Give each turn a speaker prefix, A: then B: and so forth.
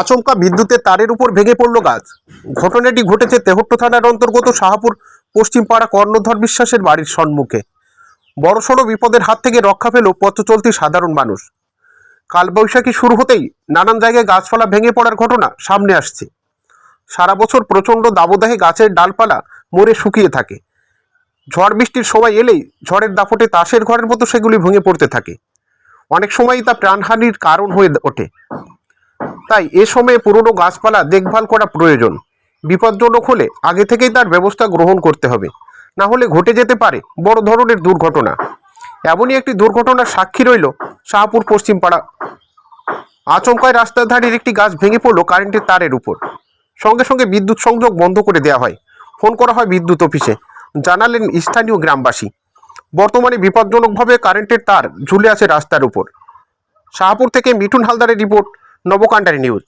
A: আচমকা বিদ্যুতের তারের উপর ভেঙে পড়ল গাছ। ঘটনাটি ঘটেছে তেহট্ট থানার অন্তর্গত শাহাপুর পশ্চিমপাড়া কর্ণধর বিশ্বাসের বাড়ির সম্মুখে। বড়সড় বিপদের হাত থেকে রক্ষা পেল পথ চলতি সাধারণ মানুষ। কালবৈশাখী শুরু হতেই নানান জায়গায় গাছপালা ভেঙে পড়ার ঘটনা সামনে আসছে। সারা বছর প্রচণ্ড দাবদাহে গাছের ডালপালা মরে শুকিয়ে থাকে। ঝড় বৃষ্টির সময় এলেই ঝড়ের দাপটে তাসের ঘরের মতো সেগুলি ভেঙে পড়তে থাকে। অনেক সময়ই তা প্রাণহানির কারণ হয়ে ওঠে। তাই এ সময়ে পুরনো গাছপালা দেখভাল করা প্রয়োজন। বিপজ্জনক হলে আগে থেকেই তার ব্যবস্থা গ্রহণ করতে হবে। না হলে ঘটে যেতে পারে বড় ধরনের দুর্ঘটনা। এমনই একটি দুর্ঘটনার সাক্ষী রইল শাহপুর পশ্চিমপাড়া। আচমকায় রাস্তার ধারের একটি গাছ ভেঙে পড়ল কারেন্টের তারের উপর। সঙ্গে সঙ্গে বিদ্যুৎ সংযোগ বন্ধ করে দেওয়া হয়। ফোন করা হয় বিদ্যুৎ অফিসে। জানালেন স্থানীয় গ্রামবাসী। বর্তমানে বিপজ্জনকভাবে কারেন্টের তার ঝুলে আছে রাস্তার উপর। শাহপুর থেকে মিঠুন হালদারের রিপোর্ট নবকাণ্ডারি নিউজ।